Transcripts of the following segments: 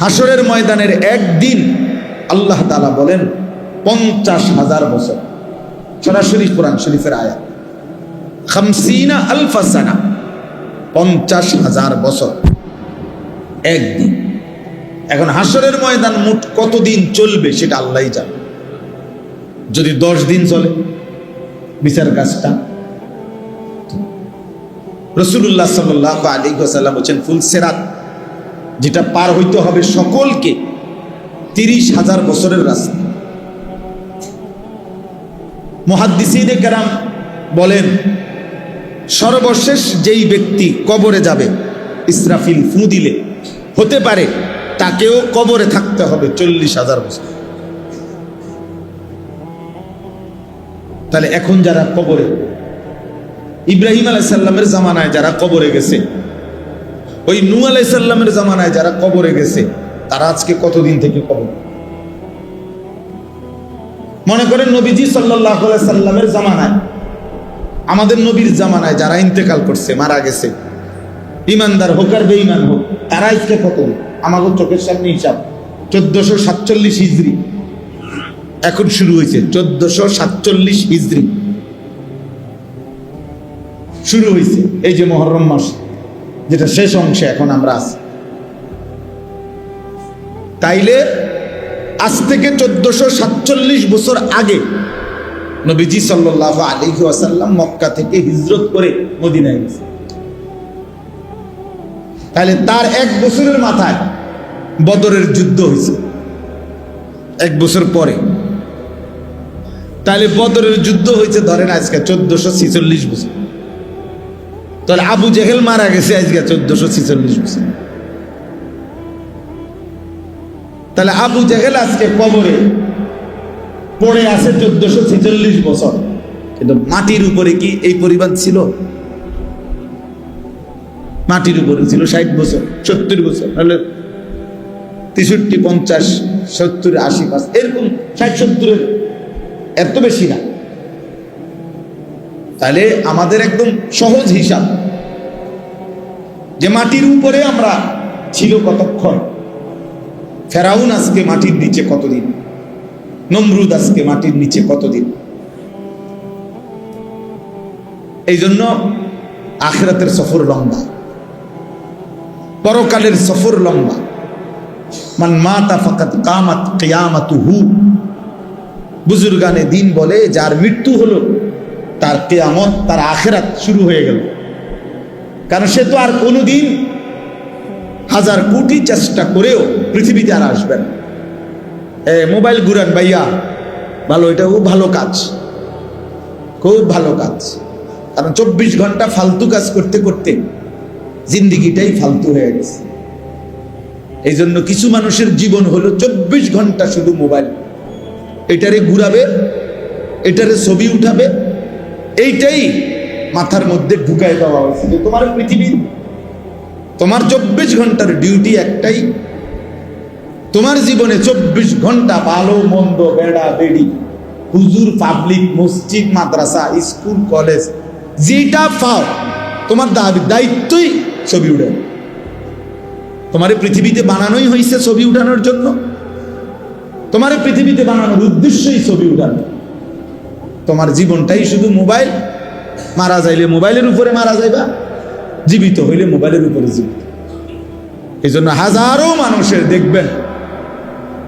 হাসরের ময়দানের একদিন আল্লাহ তালা বলেন, পঞ্চাশ হাজার বছর। সরাসরি কোরআন শরীফের আয়াত। খামসিনা আলফাসানা, পঞ্চাশ হাজার বছর। একদিন। এখন হাসরের ময়দান মোট কতদিন চলবে সেটা আল্লাহ জানে। যদি দশ দিন চলে, বিচার কাজটা। রসুল্লাহ সাল্লাহ আলী সাল্লাম হচ্ছেন ফুল সেরাত। যেটা পার হইতে হবে সকলকে তিরিশ হাজার বছরের রাস্তা। মহাদ্দিসিনে কেরাম বলেন, সর্বশেষ যেই ব্যক্তি কবরে যাবে, ইসরাফিল ফু দিলে, হতে পারে তাকেও কবরে থাকতে হবে চল্লিশ হাজার বছর। তাহলে এখন যারা কবরে, ইব্রাহিম আলাইসাল্লামের জামানায় যারা কবরে গেছে ওই নু আলাইসাল্লামের জামানায় যারা কবরে গেছে, তারা আজকে কতদিন থেকে কবর? মনে করেন নবীজি সাল্লাহ সাল্লামের জামানায়, আমাদের নবীর জামানায় যারা ইন্তেকাল করছে, মারা গেছে ইমানদার হোক আর বেঈমান হোক, তারা আজকে কত আমাদের চোখের সামনে হিসাব, চোদ্দশো সাতচল্লিশ হিজড়ি এখন শুরু হয়েছে চোদ্দশো সাতচল্লিশ হিজড়ি শুরু হয়েছে, এই যে মহরম মাস। যেটা শেষ অংশে এখন আমরা আছি। তাইলে আজ থেকে চোদ্দশো সাতচল্লিশ বছর আগে নবীজি সাল্লাহ আলী আসাল্লাম মক্কা থেকে হিজরত করে মদিনায় গেছে। তাহলে তার এক বছরের মাথায় বদরের যুদ্ধ হয়েছে। এক বছর পরে। তাহলে বদরের যুদ্ধ হয়েছে ধরেন আজকে চোদ্দশো ছিচল্লিশ বছর। তাহলে আবু জেহেল মারা গেছে আজকে চোদ্দশো ছিচল্লিশ বছর। তাহলে আবু জেহেল আজকে কবরে পড়ে আছে চোদ্দশো ছিচল্লিশ বছর। কিন্তু মাটির উপরে কি এই পরিমাণ ছিল? মাটির উপরে ছিল ষাট বছর সত্তর বছর নাহলে তেষট্টি পঞ্চাশ সত্তর আশি পাঁচ এরকম ষাট সত্তরের এত বেশি না। তাহলে আমাদের একদম সহজ হিসাব যে মাটির উপরে আমরা ছিল কতক্ষণ? ফেরাউন আজকে মাটির নিচে কতদিন? নমরুদ আজকে মাটির নিচে কতদিন? এই জন্য আখরাতের সফর লম্বা। পরকালের সফর লম্বা। মান মাতা ফাকাত কামাত কিয়ামাতুহু। বুজুর্গানে দিন বলে, যার মৃত্যু হলো তার কেয়ামত, তার আখেরাত শুরু হয়ে গেল। কারণ সে তো আর কোনোদিন হাজার কোটি চেষ্টা করেও পৃথিবীতে আর আসবেন এ, মোবাইল ঘুরান ভাইয়া। ভালো, এটা খুব ভালো কাজ। খুব ভালো কাজ। কারণ চব্বিশ ঘণ্টা ফালতু কাজ করতে করতে জিন্দিগিটাই ফালতু হয়ে গেছে। এই জন্য কিছু মানুষের জীবন হলো চব্বিশ ঘণ্টা শুধু মোবাইল। এটারে ঘুরাবে, এটারে ছবি উঠাবে এইটাই মাথার মধ্যে ঢুকাই দেওয়া হয়েছে যে তোমার পৃথিবী, তোমার চব্বিশ ঘণ্টার ডিউটি একটাই। তোমার জীবনে চব্বিশ ঘণ্টা ভালো, মন্দ, বেড়া, বেড়ি, হুজুর, পাবলিক, মসজিদ, মাদ্রাসা, স্কুল, কলেজ, যেটা পাও, তোমার দায়িত্বই ছবি উঠে তোমার পৃথিবীতে বানানোই হয়েছে ছবি উঠানোর জন্য। তোমার পৃথিবীতে বানানোর উদ্দেশ্যই ছবি উঠানো। তোমার জীবনটাই শুধু মোবাইল? মারা যাইলে মোবাইলের উপরে মারা যাইবা, জীবিত হইলে মোবাইলের উপরে জীবিত। এই জন্য হাজারো মানুষের দেখবেন,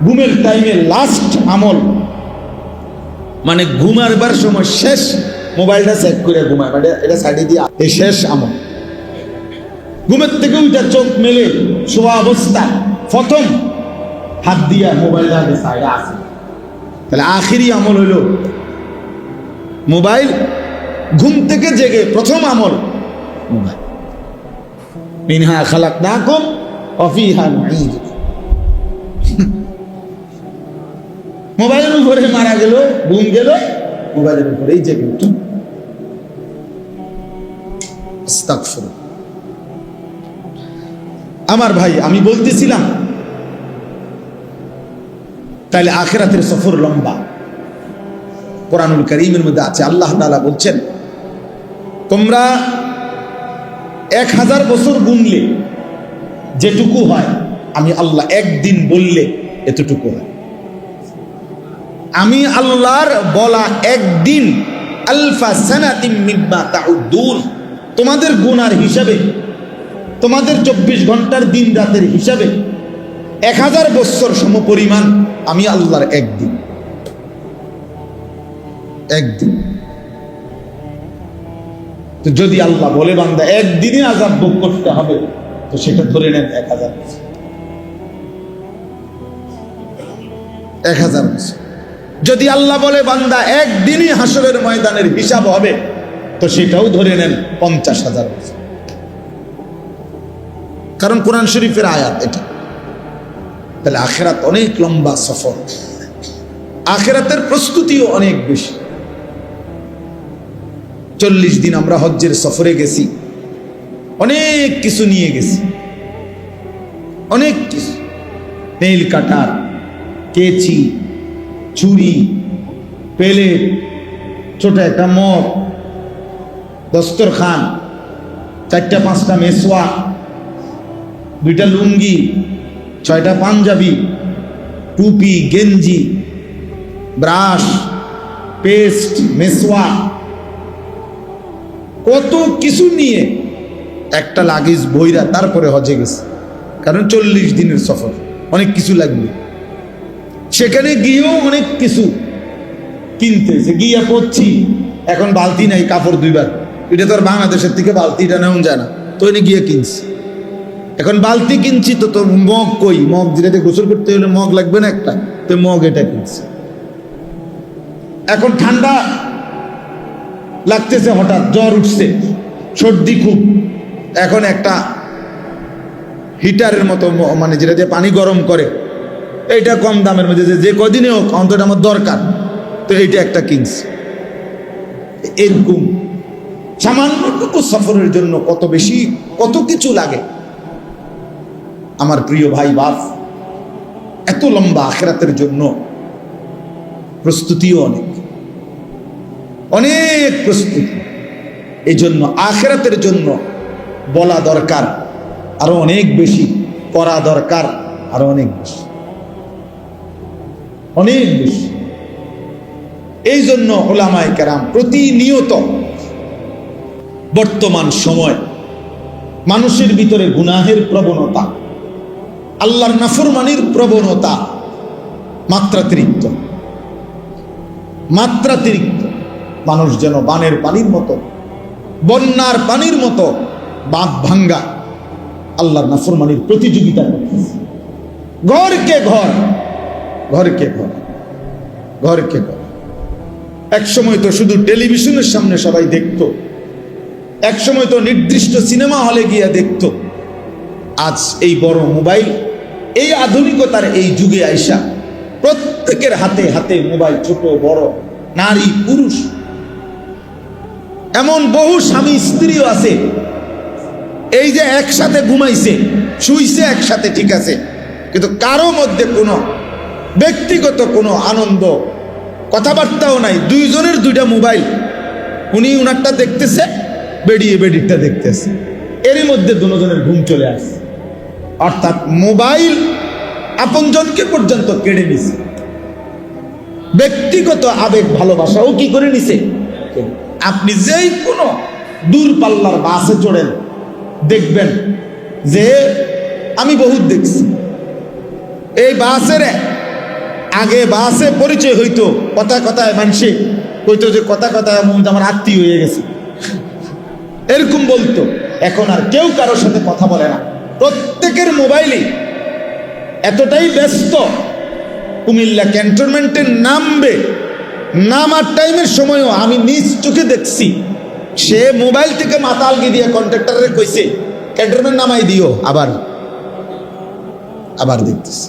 ঘুমের টাইমে লাস্ট আমল। মানে ঘুমারবার সময় শেষ মোবাইলটা চেক করে ঘুমায় মানে এটা সাইডে দিয়ে এই শেষ আমল। ঘুমের থেকে ওইটা চোখ মেলে শোয়া অবস্থা, প্রথম হাত দিয়া মোবাইলটা সাইডে আসে। তাহলে আখিরি আমল হইল মোবাইল ঘুম থেকে জেগে প্রথম আমল মোবাইল। মিনহা খালাক না কম অফিহা মোবাইলের উপরে মারা গেল, ঘুম গেল, মোবাইলের উপরেই জেগে উঠুন আমার ভাই, আমি বলতেছিলাম তাহলে আখেরাতের সফর লম্বা। কোরআনুল করিমের মধ্যে আছে। আল্লাহ তাআলা বলছেন, তোমরা এক হাজার বছর গুনলে যেটুকু হয়, আমি আল্লাহ একদিন বললে এতটুকু হয়। আমি আল্লাহর বলা একদিন আলফা তাউদ্দুন। তোমাদের গুনার হিসাবে, তোমাদের চব্বিশ ঘণ্টার দিন রাতের হিসাবে এক হাজার বৎসর সমপরিমাণ আমি আল্লাহর একদিন একদিন যদি আল্লাহ বলে, বান্দা একদিনে আজাব ভোগ করতে হবে, তো সেটা ধরে নেন এক হাজার। এক হাজার। যদি আল্লাহ বলে, বান্দা, একদিনই হাসরের ময়দানের হিসাব হবে, তো সেটাও ধরে নেন পঞ্চাশ হাজার। কারণ কোরআন শরীফের আয়াত এটা তাহলে আখেরাত অনেক লম্বা সফর আখেরাতের প্রস্তুতিও অনেক বেশি চল্লিশ দিন আমরা হজ্জের সফরে গেছি। অনেক কিছু নিয়ে গেছি। অনেক কিছু। নেইল কাটার, কেচি, ছুরি, পেলেট, ছোট একটা মগ, দস্তরখান, চারটা পাঁচটা মেসোয়া, দুইটা লুঙ্গি, ছয়টা পাঞ্জাবি, টুপি, গেঞ্জি, ব্রাশ, পেস্ট, মেসোয়া কত কিছু নিয়ে একটা লাগেজ বইরা তারপরে হজে গেছে। কারণ চল্লিশ দিনের সফর, অনেক কিছু লাগবে। সেখানে গিয়েও অনেক কিছু কিনতেছে। গিয়ে পড়ছি, এখন বালতি নাই, কাপড় দুইবার এটা তো আর বাংলাদেশের থেকে বালতিটা নেওয়া যায় না। তো এনে গিয়ে কিনছি। এখন বালতি কিনছি তো তোর মগ কই? মগ যেটাতে গোসল করতে হলে মগ লাগবে না একটা? তো মগ এটা কিনছি। এখন ঠান্ডা লাগতেছে হঠাৎ, জ্বর উঠছে। সর্দি খুব। এখন একটা হিটারের মতো মানে যেটা দিয়ে পানি গরম করে, এইটা কম দামের মধ্যে যে- যে কদিনে হোক, অন্তত আমার দরকার। তো এইটা একটা কিনছি। এরকম। সামান্যটুকু সফরের জন্য কত বেশি, কত কিছু লাগে। আমার প্রিয় ভাই বাপ, এত লম্বা আখেরাতের জন্য প্রস্তুতিও অনেক। অনেক প্রস্তুতি। এই জন্য আখেরাতের জন্য বলা দরকার, আরও অনেক বেশি করা দরকার, আরও অনেক বেশি। অনেক বেশি। এই জন্য ওলামায় কেরাম প্রতিনিয়ত বর্তমান সময় মানুষের ভিতরে গুনাহের প্রবণতা, আল্লাহর নাফরমানির প্রবণতা মাত্রাতিরিক্ত। মাত্রাতিরিক্ত। মানুষ যেন বানের পানির মতো, বন্যার পানির মতো বাঁধ ভাঙ্গা আল্লাহর নাফরমানির প্রতিযোগিতা করতেছে। ঘরকে ঘর? ঘর ঘরকে ঘর? এক সময় তো শুধু টেলিভিশনের সামনে সবাই দেখতো। এক সময় তো নির্দিষ্ট সিনেমা হলে গিয়ে দেখতো। আজ এই বড় মোবাইল, এই আধুনিকতার এই যুগে আইসা প্রত্যেকের হাতে হাতে মোবাইল, ছোট, বড়, নারী, পুরুষ এমন বহু স্বামী স্ত্রীও আছে। এই যে একসাথে ঘুমাইছে, শুইছে একসাথে, ঠিক আছে। কিন্তু কারও মধ্যে কোনো ব্যক্তিগত কোনো আনন্দ, কথাবার্তাও নাই। দুইজনের দুইটা মোবাইল। উনি উনারটা দেখতেছে, বেরিয়ে বেডিরটা দেখতেছে। এরই মধ্যে দুজনের ঘুম চলে আসে অর্থাৎ মোবাইল আপনজনকে পর্যন্ত কেড়ে নিছে। ব্যক্তিগত আবেগ, ভালোবাসাও কি করে নিছে? আপনি যেই কোনো দূরপাল্লার বাসে চড়েন, দেখবেন যে আমি বহুত দেখছি। এই বাসের আগে বাসে পরিচয় হইতো কথা কথায় মানুষে কইতো যে কথা কথায় আমার আত্মীয় হয়ে গেছে। এরকম বলতো। এখন আর কেউ কারোর সাথে কথা বলে না। প্রত্যেকের মোবাইলে এতটাই ব্যস্ত। কুমিল্লা ক্যান্টনমেন্টে নামবে নামার টাইমের সময়ও আমি নিজ চোখে দেখছি। সে মোবাইল থেকে মাতালকে দিয়ে কন্ট্রাক্টরে কইছে ক্যান্টনমেন্ট নামাই দিও, আবার আবার দেখতেছি।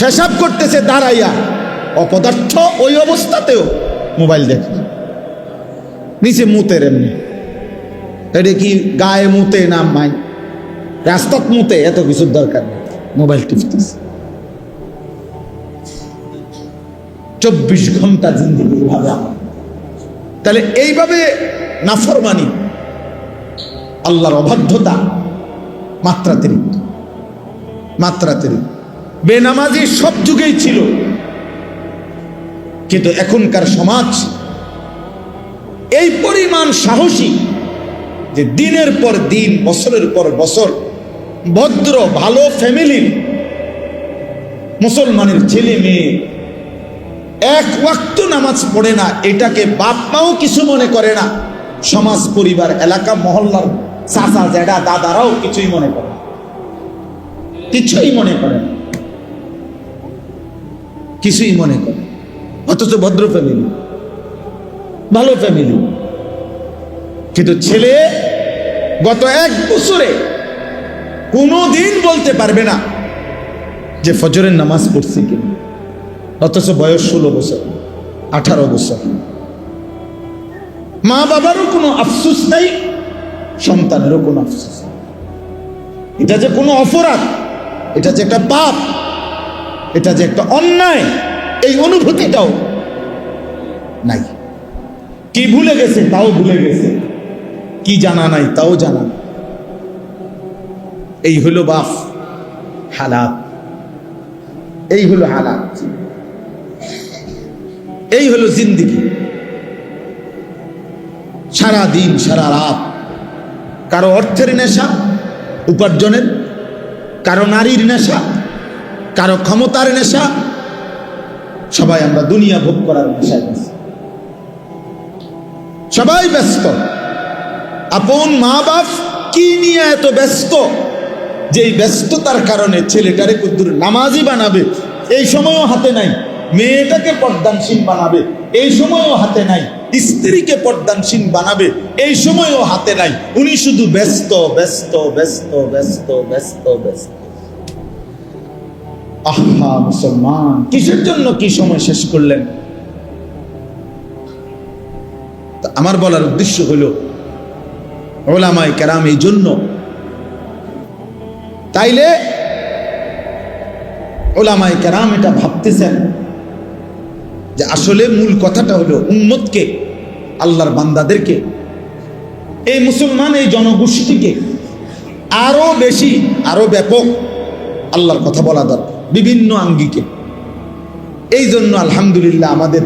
ফেসাব করতেছে দাঁড়াইয়া। অপদার্থ ওই অবস্থাতেও মোবাইল দেখে নিচে মুতের এমনি। এটা কি গায়ে মুতে না মাই রাস্তাত মুতে, এত কিছুর দরকার নেই। মোবাইল টিপতেছে। চব্বিশ ঘণ্টা জিন্দিগি এইভাবে আমার তাহলে এইভাবে নাফরমানি, আল্লাহর অবাধ্যতা, মাত্রাতিরিক্ত মাত্রাতেরই বেনামাজি সব যুগেই ছিল। কিন্তু এখনকার সমাজ এই পরিমাণ সাহসী যে দিনের পর দিন, বছরের পর বছর, ভদ্র, ভালো ফ্যামিলির মুসলমানের ছেলে মেয়ে এক ওয়াক্ত নামাজ পড়ে না, এটাকে বাপ মাও কিছু মনে করে না। সমাজ, পরিবার, এলাকা, মহল্লার চাচা জেডা দাদারাও কিছুই মনে করে কিছুই মনে করে না। কিছুই মনে করে অথচ ভদ্র ফ্যামিলি ভালো ফ্যামিলি কিন্তু ছেলে গত এক বছরে কোনো দিন বলতে পারবে না যে ফজরের নামাজ পড়ছি কিনা। অথচ বয়স ষোলো বছর, আঠারো বছর। মা বাবারও কোনো আফসুস নাই, সন্তানেরও কোনো আফসুস। এটা যে কোনো অপরাধ, এটা যে একটা পাপ, এটা যে একটা অন্যায়, এই অনুভূতিটাও নাই। কি ভুলে গেছে, তাও ভুলে গেছে। কি জানা নাই, তাও জানা। এই হলো বাপ হালাত। এই হলো হালাত। এই হলো জিন্দিগি। সারা দিন সারা রাত। কারও অর্থের নেশা, উপার্জনের। কারও নারীর নেশা, কারও ক্ষমতার নেশা। সবাই আমরা দুনিয়া ভোগ করার নেশায় ব্যস্ত। সবাই ব্যস্ত। আপন মা বাপ কি নিয়ে এত ব্যস্ত? যে এই ব্যস্ততার কারণে ছেলেটারে কুদ্দুর নামাজি বানাবে, এই সময়ও হাতে নাই। মেয়েটাকে পর্দানসীন বানাবে। এই সময়ও হাতে নাই। স্ত্রীকে পর্দানসীন বানাবে। এই সময়ও হাতে নাই। উনি শুধু ব্যস্ত ব্যস্ত ব্যস্ত ব্যস্ত ব্যস্ত ব্যস্ত। আহা, মুসলমান, কিসের জন্য কি সময় শেষ করলেন? আমার বলার উদ্দেশ্য হলো, ওলামায় কেরাম এই জন্য। তাইলে ওলামায় কেরাম এটা ভাবতেছেন। যে আসলে মূল কথাটা হলো উম্মতকে, আল্লাহর বান্দাদেরকে, এই মুসলমান, এই জনগোষ্ঠীকে আরও বেশি, আরও ব্যাপক আল্লাহর কথা বলা দরকার, বিভিন্ন আঙ্গিকে। এই জন্য আলহামদুলিল্লাহ আমাদের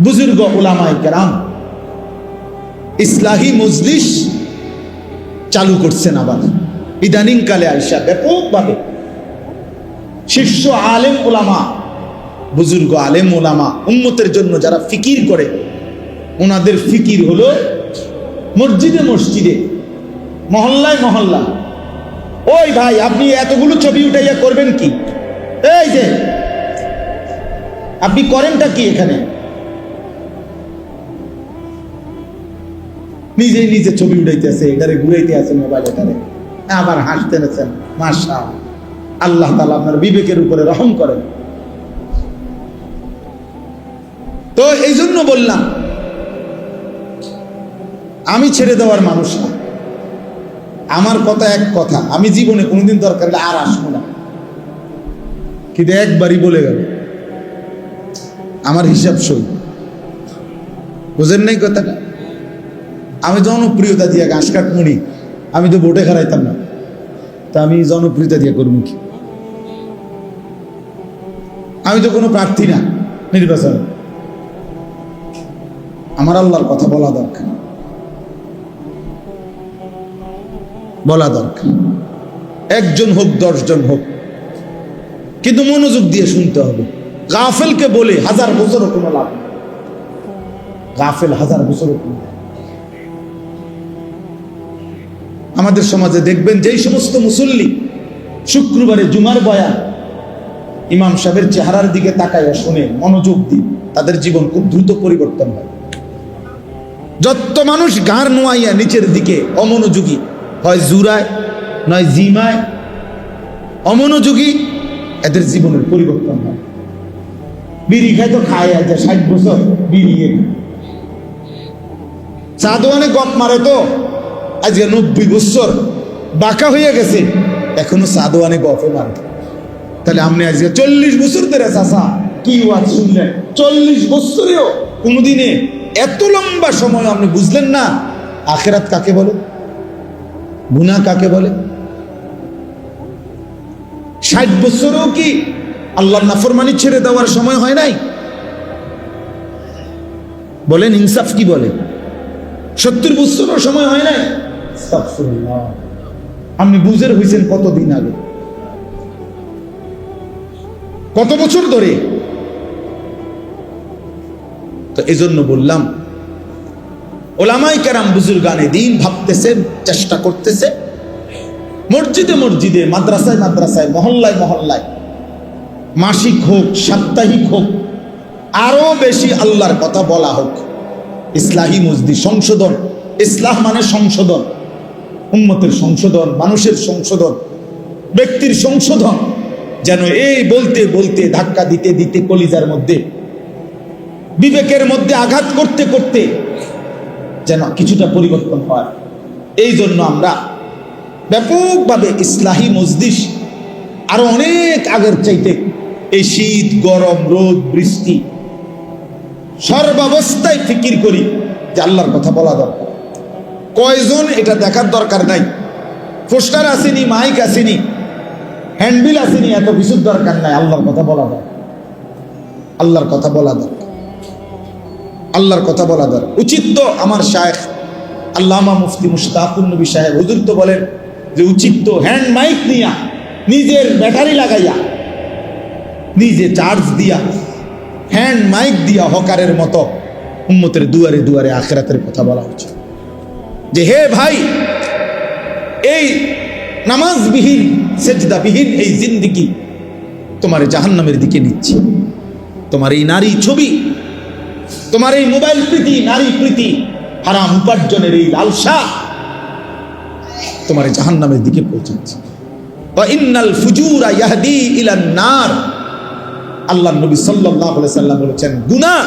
বুজুর্গ ওলামায় কেরাম ইসলাহী মজলিস চালু করছেন আবার। ইদানিং কালে আইসা ব্যাপকভাবে শীর্ষ আলেম ওলামা বুজুর্গ আলেম ওলামা উম্মতের জন্য যারা ফিকির করে, ওনাদের ফিকির হলো মসজিদে মসজিদে, মহল্লায় মহল্লা। ওই ভাই, আপনি এতগুলো ছবি উঠাইয়া করবেন কি? এই যে, আপনি করেনটা কি এখানে? নিজে নিজে ছবি উঠাইতেছে, এটারে ঘুরাইতে আছে মোবাইল, এটারে। আবার হাসতে নেছেন মাসা আল্লাহ তালা আপনার বিবেকের উপরে রহম করেন। তো এই জন্য বললাম, আমি ছেড়ে দেওয়ার মানুষ না। আমার কথা এক কথা, আমি জীবনে কোনোদিন দরকার আর আসব না। কিন্তু একবারই বলে গেল, আমার হিসাব সই। বুঝেন নাই কথাটা? আমি জনপ্রিয়তা দিয়ে ঘাস কাটমুনি আমি তো ভোটে খারাইতাম না। তা আমি জনপ্রিয়তা দিয়ে করব কি? আমি তো কোনো প্রার্থী না, নির্বাচনে। আমার আল্লাহর কথা বলা দরকার। বলা দরকার। একজন হোক, দশজন হোক। কিন্তু মনোযোগ দিয়ে শুনতে হবে। গাফেলকে বলে হাজার বছরও কোনো লাভ। গাফেল হাজার বছরও কোনো আমাদের সমাজে দেখবেন যেই সমস্ত মুসল্লি শুক্রবারে জুমার বয়া ইমাম সাহেবের চেহারার দিকে তাকায় শুনে মনোযোগ দিন তাদের জীবন খুব দ্রুত পরিবর্তন হয়। যত মানুষ গাঁর নোয়াইয়া নিচের দিকে অমনোযোগী, হয় জুরায় নয় জিমায়, অমনোযোগী, এদের জীবনের পরিবর্তন হয়। বিড়ি খায় তো খায়, আজ ষাট বছর বিড়ি চাঁদোয়ানে গপ মারে তো আজকে নব্বই বছর বাঁকা হয়ে গেছে, এখনও সাদোয়ানে গপে মারে। তাহলে আপনি আজকে চল্লিশ বছর ধরে চাষা কি ওয়াজ শুনলেন? চল্লিশ বছরেও কোনোদিনে এত লম্বা সময় আপনি বুঝলেন না? আখেরাত কাকে বলে? গুনা কাকে বলে? ষাট বছরও কি আল্লাহর নাফরমানি ছেড়ে দেওয়ার সময় হয় নাই? বলেন ইনসাফ কি বলে? সত্তর বছরও সময় হয় নাই? আপনি বুঝের হয়েছেন কতদিন আগে? কত বছর ধরে? তো এই জন্য বললাম, ওলামাই কেরাম বুজুর গানে দিন ভাবতেছে চেষ্টা করতেছে। মসজিদে মসজিদে, মাদ্রাসায় মাদ্রাসায়, মহল্লায় মহল্লায়, মাসিক হোক, সাপ্তাহিক হোক, আরও বেশি আল্লাহর কথা বলা হোক। ইসলাহী মসজিদ সংশোধন ইসলাম মানে সংশোধন, উম্মতের সংশোধন, মানুষের সংশোধন, ব্যক্তির সংশোধন, যেন এই বলতে বলতে ধাক্কা দিতে দিতে কলিজার মধ্যে বিবেকের মধ্যে আঘাত করতে করতে যেন কিছুটা পরিবর্তন হয়। এই জন্য আমরা ব্যাপকভাবে ইসলাহী মসজিদ আরও অনেক আগের চাইতে এই শীত, গরম, রোদ, বৃষ্টি সর্বাবস্থায় ফিকির করি যে আল্লাহর কথা বলা দরকার। কয়জন এটা দেখার দরকার নাই? পোস্টার আসেনি, মাইক আসেনি, হ্যান্ডবিল আসেনি, এত কিছুর দরকার নাই, আল্লাহর কথা বলা দরকার। আল্লাহর কথা বলা দরকার। আল্লাহর কথা বলা দরকার। উচিত তো আমার শায়েখ, আল্লামা মুফতি মুশতাকুন নবী সাহেব, হুজুর তো বলেন যে উচিত তো হ্যান্ড মাইক নিয়া, নিজের ব্যাটারি লাগাইয়া, নিজে চার্জ দিয়া হ্যান্ড মাইক দিয়া হকারের মতো উম্মতের দুয়ারে দুয়ারে আখেরাতের কথা বলা উচিত। যে হে ভাই, এই নামাজবিহীন, সেজদাবিহীন এই জিন্দিগি তোমার জাহান্নামের দিকে নিচ্ছে। তোমার এই নারী ছবি তোমার এই মোবাইল প্রীতি, নারী প্রীতি, হারাম উপার্জনের এই লালসা তোমার জাহান্নামের দিকে পৌঁছাচ্ছে। আল্লাহ নবী আলাইহি সাল্লাম বলেছেন, গুনাহ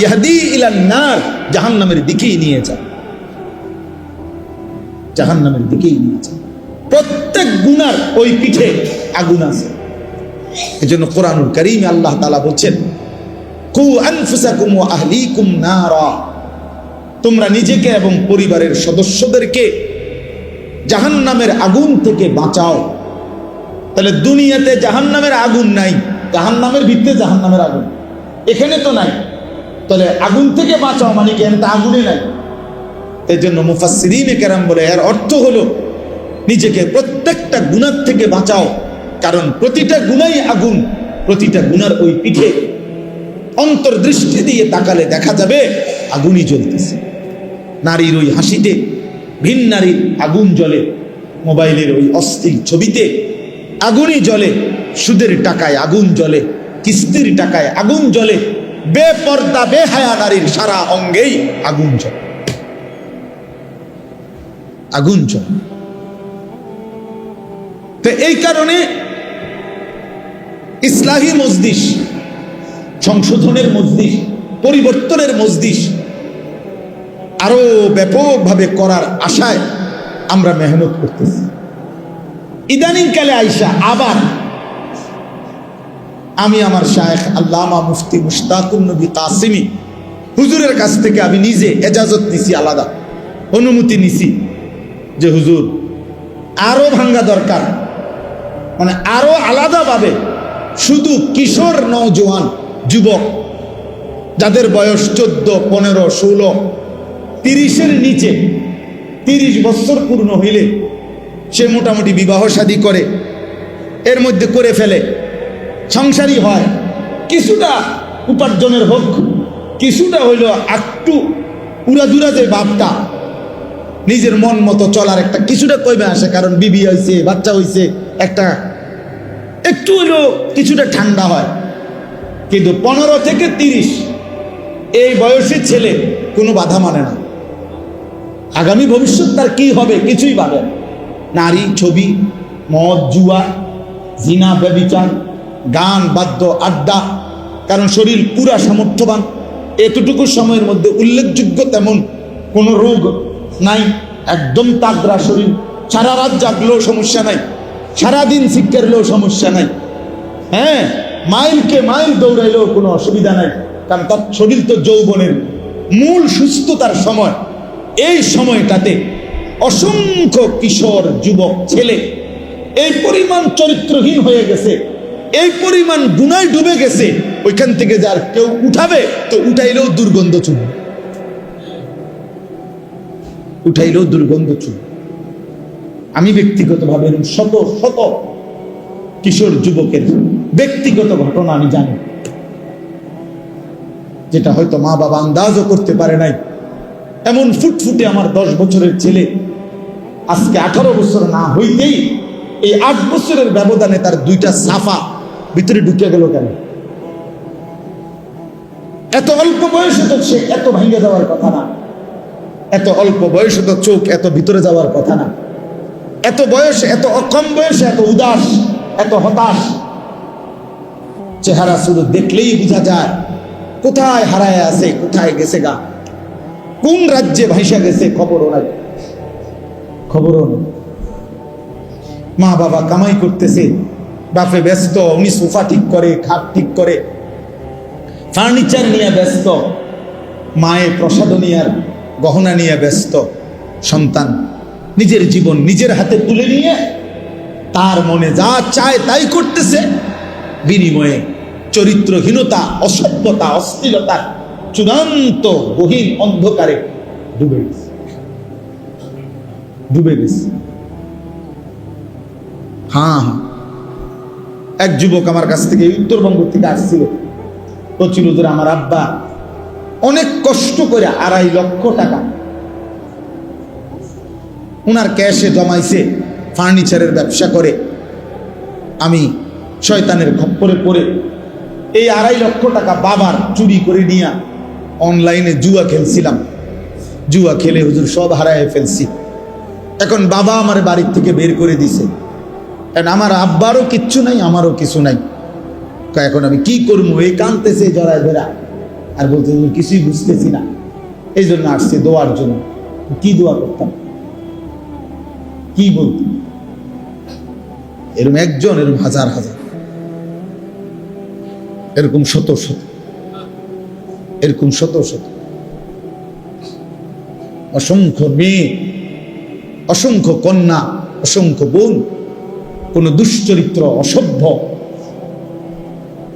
ইয়াহদি ইলান নার জাহান্নামের দিকেই নিয়ে যায় জাহান্নামের দিকেই নিয়ে যায় প্রত্যেক গুনার ওই পিঠে আগুন আছে। এজন্য কোরআনুল কারীমে আল্লাহ তাআলা বলছেন কু তোমরা নিজেকে এবং পরিবারের সদস্যদেরকে জাহান্নামের আগুন থেকে বাঁচাও। তাহলে দুনিয়াতে জাহান্নামের আগুন নাই, জাহান্নামের ভিত্তে জাহান্নামের আগুন। এখানে তো নাই। তাহলে আগুন থেকে বাঁচাও মানে কি? এটা আগুনে নাই। এই জন্য মুফাসসিরিনে কেরাম বলে, এর অর্থ হলো নিজেকে প্রত্যেকটা গুণার থেকে বাঁচাও। কারণ প্রতিটা গুণাই আগুন, প্রতিটা গুণার ওই পিঠে। অন্তর্দৃষ্টি দিয়ে তাকালে দেখা যাবে আগুনই জ্বলতেছে। নারীর ওই হাসিতে, ভিন নারীর আগুন জ্বলে, মোবাইলের ওই অস্থির ছবিতে আগুনই জ্বলে, সুদের টাকায় আগুন জ্বলে, কিস্তির টাকায় আগুন জ্বলে, বেপর্দা, বেহায়া নারীর সারা অঙ্গেই আগুন জ্বলে। আগুন জ্বলে। তো এই কারণে ইসলাহী মজদিস সংশোধনের মজদিস পরিবর্তনের মজদিস আরও ব্যাপকভাবে করার আশায় আমরা মেহনত করতেছি। ইদানিংকালে আইসা আবার আমি আমার শায়েখ আল্লামা মুফতি মুশতাকুন নবী কাসিমি হুজুরের কাছ থেকে আমি নিজে এজাজত নিছি আলাদা, অনুমতি নিছি যে হুজুর আরও ভাঙ্গা দরকার। মানে আরও আলাদাভাবে শুধু কিশোর নওজোয়ান যুবক, যাদের বয়স চোদ্দ, পনেরো, ষোলো, তিরিশের নিচে, তিরিশ বছর পূর্ণ হইলে সে মোটামুটি বিবাহ শাদী করে, এর মধ্যে করে ফেলে। সংসারই হয়। কিছুটা উপার্জনের হোক কিছুটা হইল একটু উড়াদুরা যে ভাবটা নিজের মন মতো চলার একটা কিছুটা কইবে আসে, কারণ বিবি হয়েছে বাচ্চা হয়েছে একটা একটু হইলেও কিছুটা ঠান্ডা হয়। কিন্তু পনেরো থেকে তিরিশ এই বয়সের ছেলে কোনো বাধা মানে না। আগামী ভবিষ্যৎ তার কি হবে কিছুই না। নারী, ছবি, মদ, জুয়া, জিনা, ব্যবিচার, গান, বাদ্য, আড্ডা, কারণ শরীর পুরা সামর্থ্যবান। এতটুকু সময়ের মধ্যে উল্লেখযোগ্য তেমন কোনো রোগ নাই, একদম তাগড়া শরীর। সারা রাত জাগলেও সমস্যা নাই, সারাদিন শিক্ষারলেও সমস্যা নাই। হ্যাঁ মাইলকে মাইল দৌড়াইলেও কোনো অসুবিধা নাই। কারণ তার শরীর তো যৌবনের মূল সুস্থতার সময়। এই সময়টাতে অসংখ্য কিশোর যুবক ছেলে এই পরিমাণ চরিত্রহীন হয়ে গেছে, এই পরিমাণ গুনায় ডুবে গেছে, ওইখান থেকে যার কেউ উঠাবে, তো উঠাইলেও দুর্গন্ধ চুল উঠাইলেও দুর্গন্ধ চুল আমি ব্যক্তিগতভাবে শত শত কিশোর যুবকের ব্যক্তিগত ঘটনা আমি জানি, যেটা হয়তো মা বাবা আন্দাজও করতে পারে নাই। এমন ফুটফুটে আমার দশ বছরের ছেলে আজকে আঠারো বছর না হইতেই এই আট বছরের ব্যবধানে তার দুইটা সাফা ভিতরে ঢুকে গেল কেন? এত অল্প বয়সে তো সে এত ভেঙে যাওয়ার কথা না। এত অল্প বয়সে তো চোখ এত ভিতরে যাওয়ার কথা না। এত বয়সে, এত কম বয়সে এত উদাস। এত হতাশ। চেহারা শুধু দেখলেই বোঝা যায়, কোথায় হারায় আছে, কোথায় গেছে গা? কোন রাজ্যে ভাইসা গেছে, খবরও নাই। খবরও নেই। মা বাবা কামাই করতেছে, বাপে ব্যস্ত, উনি সোফা ঠিক করে, খাট ঠিক করে, ফার্নিচার নিয়ে ব্যস্ত, মায়ে প্রসাদ নিয়ার গহনা নিয়ে ব্যস্ত, সন্তান নিজের জীবন নিজের হাতে তুলে নিয়ে তার মনে যা চায় তাই করতেছে। বিনিময়ে চরিত্রহীনতা, অসভ্যতা অশ্লীলতা চূড়ান্ত গহীন অন্ধকারে ডুবে গেছে। ডুবে গেছে। হ্যাঁ হ্যাঁ এক যুবক আমার কাছ থেকে উত্তরবঙ্গ থেকে আসছিল। যে আমার আব্বা অনেক কষ্ট করে আড়াই লক্ষ টাকা উনার ক্যাশে জমাইছে। ফার্নিচারের ব্যবসা করে, আমি শয়তানের খপ্পরে পড়ে এই আড়াই লক্ষ টাকা বাবার চুরি করে নিয়ে অনলাইনে জুয়া খেলছিলাম। জুয়া খেলে হুজুর সব হারায় ফেলছি। এখন বাবা আমার বাড়ির থেকে বের করে দিছে। কারণ আমার আব্বারও কিচ্ছু নাই, আমারও কিছু নাই। এখন আমি কি করব? এই কানতেছে জড়ায় ধরা। আর বলতে কিছুই বুঝতেছি না। এই জন্য আসছে দোয়ার জন্য। কি দোয়া করতাম? কি বলতাম? এরকম একজন, এরকম হাজার হাজার। এরকম শত শত। এরকম শত শত। অসংখ্য মেয়ে, অসংখ্য কন্যা, অসংখ্য বোন, কোন দুশ্চরিত্র অসভ্য,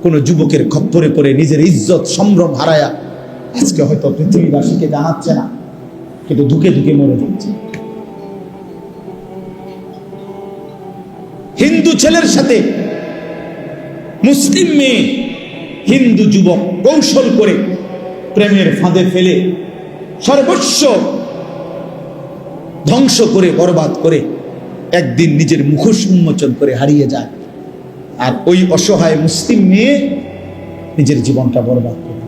কোন যুবকের খপ্পরে পড়ে নিজের ইজ্জত, সম্ভ্রম হারায়া, আজকে হয়তো পৃথিবীবাসীকে জানাচ্ছে না, কিন্তু ধুকে ধুকে মরে যাচ্ছে হিন্দু ছেলের সাথে মুসলিম মেয়ে হিন্দু যুবক কৌশল করে প্রেমের ফাঁদে ফেলে সর্বস্ব ধ্বংস করে, বরবাদ করে একদিন নিজের মুখোশ উন্মোচন করে হারিয়ে যায়। আর ওই অসহায় মুসলিম মেয়ে নিজের জীবনটা বরবাদ করে।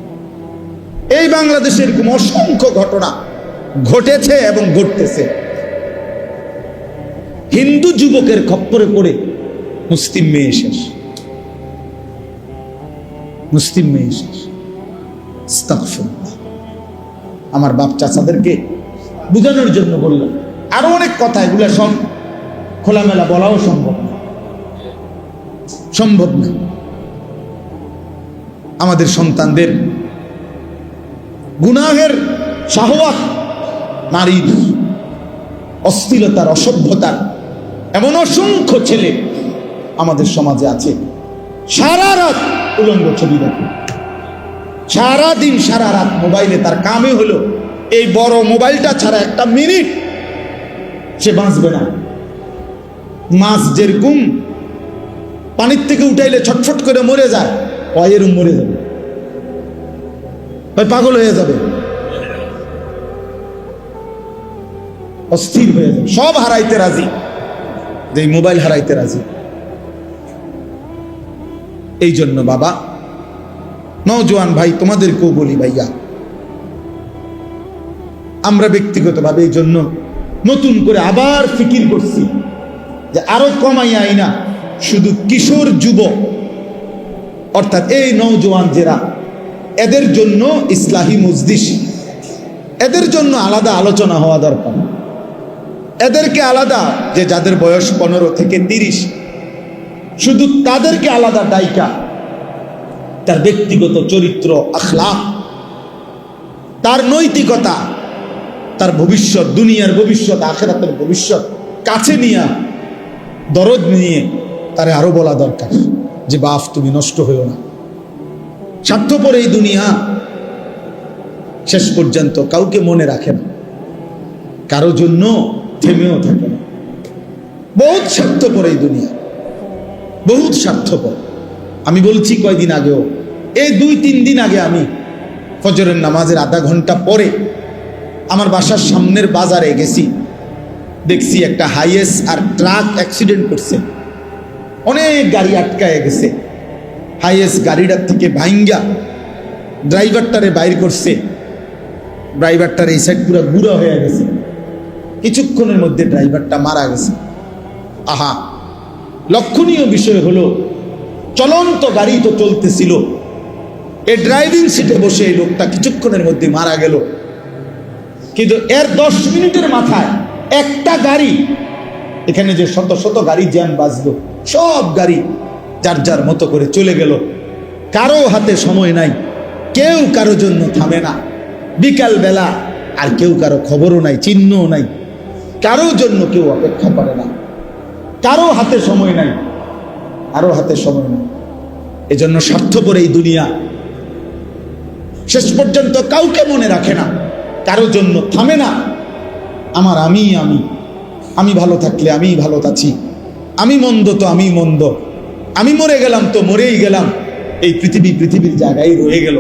এই বাংলাদেশের এরকম অসংখ্য ঘটনা ঘটেছে এবং ঘটতেছে। হিন্দু যুবকের খপ্পরে পড়ে মুসলিম মেয়ে শেষ। মুসলিম মেয়ে শেষ। আমার বাপ চাচাদেরকে বোঝানোর জন্য বললাম আরও অনেক কথা, এগুলো সব খোলামেলা বলাও সম্ভব না। সম্ভব না। আমাদের সন্তানদের গুনাহের শাহওয়াত নারীর অশ্লীলতার, অসভ্যতার এমন অসংখ্য ছেলে আমাদের সমাজে আছে। সারা রাত উলঙ্গ ছবি দেখে। সারা দিন, সারা রাত মোবাইলে তার কামে হলো। এই বড় মোবাইলটা ছাড়া একটা মিনিট সে বাঁচবে না। মাছ যেরকম পানির থেকে উঠাইলে ছটফট করে মরে যায় এরম মরে যাবে। ওই পাগল হয়ে যাবে। অস্থির হয়ে যাবে। সব হারাইতে রাজি। যে মোবাইল হারাইতে রাজি। এই জন্য বাবা, নওজোয়ান ভাই, তোমাদেরকেও বলি ভাইয়া, আমরা ব্যক্তিগতভাবে এই জন্য নতুন করে আবার ফিকির করছি যে আরও কমাই আই না, শুধু কিশোর যুব অর্থাৎ এই নওজোয়ান যারা এদের জন্য ইসলাহী মজদিস এদের জন্য আলাদা আলোচনা হওয়া দরকার। এদেরকে আলাদা যে যাদের বয়স পনেরো থেকে তিরিশ, শুধু তাদেরকে আলাদা দায়িকা, তার ব্যক্তিগত চরিত্র আখলাক তার নৈতিকতা, তার ভবিষ্যৎ, দুনিয়ার ভবিষ্যৎ, আখেরাতের ভবিষ্যৎ, কাছে নিয়ে, দরদ নিয়ে তারে আরও বলা দরকার যে বাপ তুমি নষ্ট হইও না। স্বার্থপর এই দুনিয়া শেষ পর্যন্ত কাউকে মনে রাখে না। কারও জন্য থেমেও থাকে না। বহুত স্বার্থপর এই দুনিয়া। বহুত স্বার্থপর। আমি বলছি কয়দিন আগেও। এই দুই, তিন দিন আগে আমি ফজরের নামাজের আধা ঘণ্টা পরে আমার বাসার সামনের বাজারে গেছি। দেখছি একটা হাইয়েস আর ট্রাক অ্যাক্সিডেন্ট করছে। অনেক গাড়ি আটকায় গেছে। হাইয়েস গাড়িটার থেকে ভাইঙ্গা ড্রাইভারটারে বাইর করছে। ড্রাইভারটার এই সাইড পুরো গুঁড়া হয়ে গেছে। কিছুক্ষণের মধ্যে ড্রাইভারটা মারা গেছে। আহা, লক্ষণীয় বিষয় হলো, চলন্ত গাড়ি তো চলতেছিল। এ ড্রাইভিং সিটে বসে এই লোকটা কিছুক্ষণের মধ্যে মারা গেল। কিন্তু এর দশ মিনিটের মাথায় একটা গাড়ি, এখানে যে শত শত গাড়ি জ্যাম বাজলো, সব গাড়ি যার যার মতো করে চলে গেল। কারও হাতে সময় নাই, কেউ কারও জন্য থামে না। বিকাল বেলা আর কেউ কারও খবরও নাই, চিহ্নও নাই। কারও জন্য কেউ অপেক্ষা করে না। কারও হাতে সময় নাই, কারও হাতে সময় নাই। এজন্য স্বার্থপর এই দুনিয়া। শেষ পর্যন্ত কাউকে মনে রাখে না, কারও জন্য থামে না। আমার আমি আমি। আমি ভালো থাকলে আমি ভালো আছি। আমি মন্দ তো আমি মন্দ। আমি মরে গেলাম তো মরেই গেলাম। এই পৃথিবী পৃথিবীর জায়গায় রয়ে গেল।